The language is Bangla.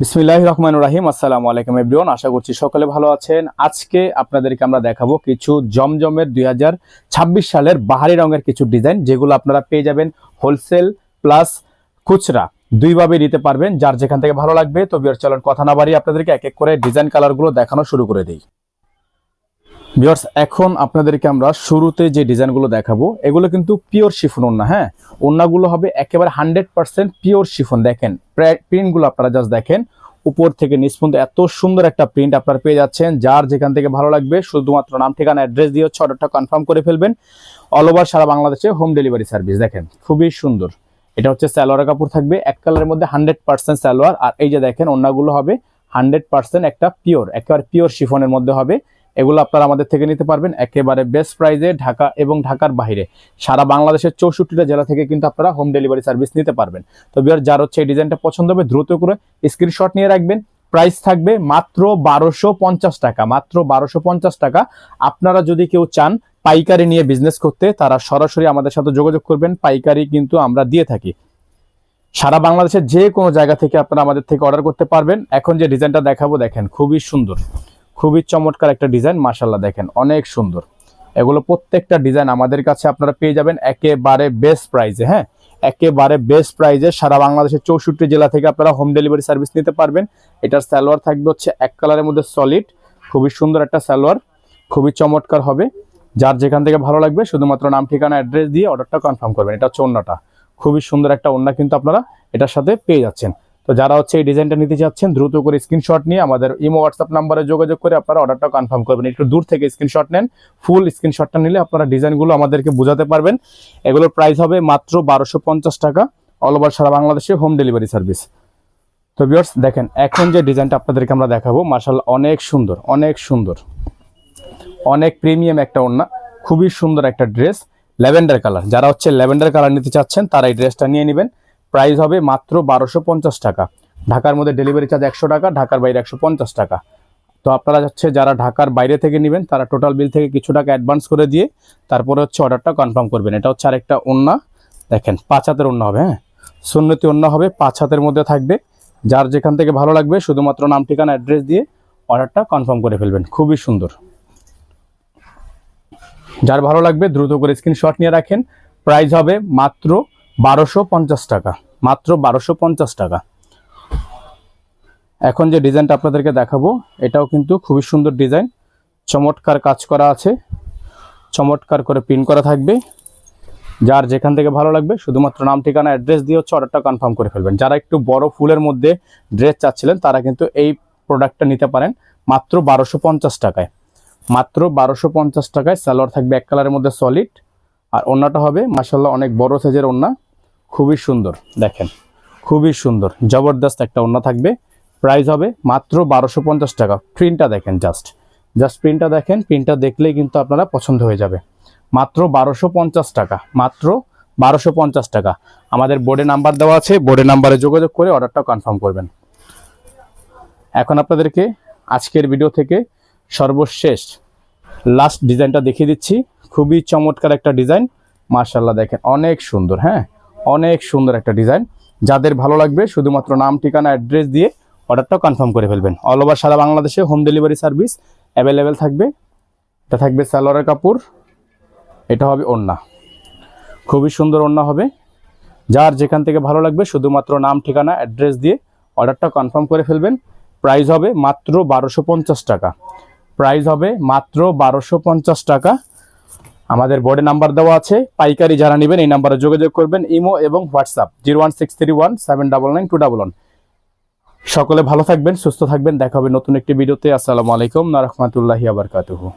বিসমিল্লাহ রহমান রাহিম। আসসালামু আলাইকুম, এভরিওয়ান। আশা করছি সকলে ভালো আছেন। আজকে আপনাদেরকে আমরা দেখাবো কিছু জমজমের দুই হাজার ছাব্বিশ সালের বাহারি রঙের কিছু ডিজাইন, যেগুলো আপনারা পেয়ে যাবেন হোলসেল প্লাস খুচরা। দুইভাবে নিতে পারবেন, যার যেখান থেকে ভালো লাগবে। তো বিয়ার কথা না বাড়িয়ে আপনাদেরকে এক এক করে ডিজাইন কালারগুলো দেখানো শুরু করে দিই। বিয়ার্স এখন আপনাদেরকে আমরা শুরুতে যে ডিজাইনগুলো দেখাবো, এগুলো কিন্তু পিওর শিফন ওন্না হ্যাঁ? ওন্নাগুলো হবে একেবারে হান্ড্রেড পার্সেন্ট পিওর শিফন। দেখেন প্রিন্টগুলো আপনারা জাস্ট দেখেন, উপর থেকে নিচ এত সুন্দর একটা প্রিন্ট আপনারা পেয়ে যাচ্ছেন। যার যেখান থেকে ভালো লাগবে, শুধুমাত্র নাম, ঠিকানা, অ্যাড্রেস দিয়ে হচ্ছে অর্ডারটা কনফার্ম করে ফেলবেন। অল ওভার সারা বাংলাদেশে হোম ডেলিভারি সার্ভিস, দেখেন, খুবই সুন্দর। এটা হচ্ছে সালোয়ার কাপড় থাকবে, এক কালারের মধ্যে হান্ড্রেড পার্সেন্ট সালোয়ার। আর এই যে দেখেন অন্যগুলো হবে হান্ড্রেড পার্সেন্ট একটা পিওর, একেবারে পিওর শিফনের মধ্যে হবে। এগুলো আপনারা আমাদের থেকে নিতে পারবেন একেবারে বেস্ট প্রাইজে ঢাকা এবং ঢাকার বাইরে। সারা বাংলাদেশের চৌষট্টিটা জেলা থেকে কিন্তু আপনারা হোম ডেলিভারি সার্ভিস নিতে পারবেন। তো বিয়ার যার হচ্ছে এই ডিজাইনটা পছন্দ হবে, দ্রুত করে স্ক্রিনশট নিয়ে রাখবেন। প্রাইস থাকবে মাত্র বারোশো পঞ্চাশ টাকা, মাত্র বারোশো পঞ্চাশ টাকা। আপনারা যদি কেউ চান পাইকারি নিয়ে বিজনেস করতে, তারা সরাসরি আমাদের সাথে যোগাযোগ করবেন। পাইকারি কিন্তু আমরা দিয়ে থাকি। সারা বাংলাদেশের যে কোনো জায়গা থেকে আপনারা আমাদের থেকে অর্ডার করতে পারবেন। এখন যে ডিজাইনটা দেখাবো, দেখেন, খুবই সুন্দর। খুবই চমৎকার একটা ডিজাইন মাসাল্লাহ দেখেন, অনেক সুন্দর। এগুলো প্রত্যেকটা ডিজাইন আমাদের কাছে আপনারা পেয়ে যাবেন একেবারে বেস্ট প্রাইজে হ্যাঁ? একেবারে বেস্ট প্রাইজে সারা বাংলাদেশের চৌষট্টি জেলা থেকে আপনারা হোম ডেলিভারি সার্ভিস নিতে পারবেন। এটার সালোয়ার থাকবে হচ্ছে এক কালারের মধ্যে সলিড খুবই সুন্দর একটা সালোয়ার, খুবই চমৎকার হবে। যার যেখান থেকে ভালো লাগবে, শুধুমাত্র নাম, ঠিকানা অ্যাড্রেস দিয়ে অর্ডারটা কনফার্ম করবেন। এটা হচ্ছে অন্যটা খুবই সুন্দর একটা ওন্না কিন্তু আপনারা এটার সাথে পেয়ে যাচ্ছেন। তো যারা হচ্ছে এই ডিজাইনটা নিতে চাচ্ছেন, দ্রুত করে স্ক্রিনশট নিয়ে আমাদের ইমো হোয়াটসঅ্যাপ নাম্বারে যোগাযোগ করে আপনারা অর্ডারটা কনফার্ম করবেন। একটু দূর থেকে স্ক্রিনশট নেন ফুল স্ক্রিনশটটা নিলে আপনারা ডিজাইনগুলো আমাদেরকে বোঝাতে পারবেন। এগুলোর প্রাইস হবে মাত্র বারোশো টাকা অল ওভার সারা বাংলাদেশে হোম ডেলিভারি সার্ভিস তো ভিউয়ার্স দেখেন, এখন যে ডিজাইনটা আপনাদেরকে আমরা দেখাবো মার্শাল অনেক সুন্দর অনেক সুন্দর। অনেক প্রিমিয়াম একটা ওড়না, খুবই সুন্দর একটা ড্রেস ল্যাভেন্ডার কালার। যারা হচ্ছে ল্যাভেন্ডার কালার নিতে চাচ্ছেন, তারা এই ড্রেসটা নিয়ে নেবেন। প্রাইস হবে মাত্র বারোশো পঞ্চাশ টাকা। ঢাকার মধ্যে ডেলিভারি চার্জ একশো টাকা, ঢাকার বাইরে একশো পঞ্চাশ টাকা। তো আপনারা হচ্ছে যারা ঢাকার বাইরে থেকে নেবেন, তারা টোটাল বিল থেকে কিছু টাকা অ্যাডভান্স করে দিয়ে তারপরে হচ্ছে অর্ডারটা কনফার্ম করবেন। এটা হচ্ছে আরেকটা ওন্না দেখেন, পাঁচ হাতের ওন্না হবে হ্যাঁ? সুন্নতি ওন্না হবে, পাঁচ হাতের মধ্যে থাকবে। যার যেখান থেকে ভালো লাগবে, শুধুমাত্র নাম, ঠিকানা অ্যাড্রেস দিয়ে অর্ডারটা কনফার্ম করে ফেলবেন। খুবই সুন্দর। যার ভালো লাগবে, দ্রুত করে স্ক্রিনশট নিয়ে রাখেন। প্রাইস হবে মাত্র বারোশো পঞ্চাশ টাকা, মাত্র বারোশো পঞ্চাশ টাকা। এখন যে ডিজাইনটা আপনাদেরকে দেখাবো, এটাও কিন্তু খুবই সুন্দর ডিজাইন। চমৎকার কাজ করা আছে, চমৎকার করে প্রিন্ট করা থাকবে। যার যেখান থেকে ভালো লাগবে, শুধুমাত্র নাম, ঠিকানা অ্যাড্রেস দিয়ে হচ্ছে অর্ডারটা কনফার্ম করে ফেলবেন। যারা একটু বড় ফুলের মধ্যে ড্রেস চাচ্ছিলেন, তারা কিন্তু এই প্রোডাক্টটা নিতে পারেন, মাত্র বারোশো টাকায়। মাত্র বারোশো টাকায় সালোয়ার থাকবে এক কালারের মধ্যে সলিড আর ওন্নাটা হবে মাসাল্লাহ অনেক বড় সাইজের ওন্না। খুবই সুন্দর, দেখেন। খুবই সুন্দর, জবরদস্ত একটা ওন্না থাকবে। প্রাইস হবে মাত্র বারোশো পঞ্চাশ টাকা। প্রিন্টটা দেখেন জাস্ট জাস্ট প্রিন্টটা দেখেন প্রিন্টটা দেখলেই কিন্তু আপনারা পছন্দ হয়ে যাবে। মাত্র বারোশো পঞ্চাশ টাকা, মাত্র বারোশো পঞ্চাশ টাকা। আমাদের বোর্ডে নাম্বার দেওয়া আছে বোর্ডে নাম্বারে যোগাযোগ করে অর্ডারটা কনফার্ম করবেন। এখন আপনাদেরকে আজকের ভিডিও থেকে সর্বশেষ লাস্ট ডিজাইনটা দেখিয়ে দিচ্ছি। খুবই চমৎকার একটা ডিজাইন। মার্শাল্লাহ দেখেন, অনেক সুন্দর হ্যাঁ? অনেক সুন্দর একটা ডিজাইন। যাদের ভালো লাগবে, শুধুমাত্র নাম, ঠিকানা, অ্যাড্রেস দিয়ে অর্ডারটা কনফার্ম করে ফেলবেন। অল ওভার সারা বাংলাদেশে হোম ডেলিভারি সার্ভিস অ্যাভেলেবেল থাকবে। এটা থাকবে সালোয়ারের কাপড়, এটা হবে ওড়না। খুবই সুন্দর ওড়না হবে। যার যেখান থেকে ভালো লাগবে, শুধুমাত্র নাম, ঠিকানা, অ্যাড্রেস দিয়ে অর্ডারটা কনফার্ম করে ফেলবেন। প্রাইস হবে মাত্র বারোশো টাকা। প্রাইস হবে মাত্র বারোশো টাকা। আমাদের বোর্ডে নাম্বার দেওয়া আছে। পাইকারি যারা নেবেন এই নাম্বারে যোগাযোগ করবেন, ইমো এবং WhatsApp zero one six three one seven double nine two double one সকলে ভালো থাকবেন, সুস্থ থাকবেন, দেখা হবে নতুন একটি ভিডিওতে আসসালামু আলাইকুম না রহমতুল্লাহি আবরকাতুহু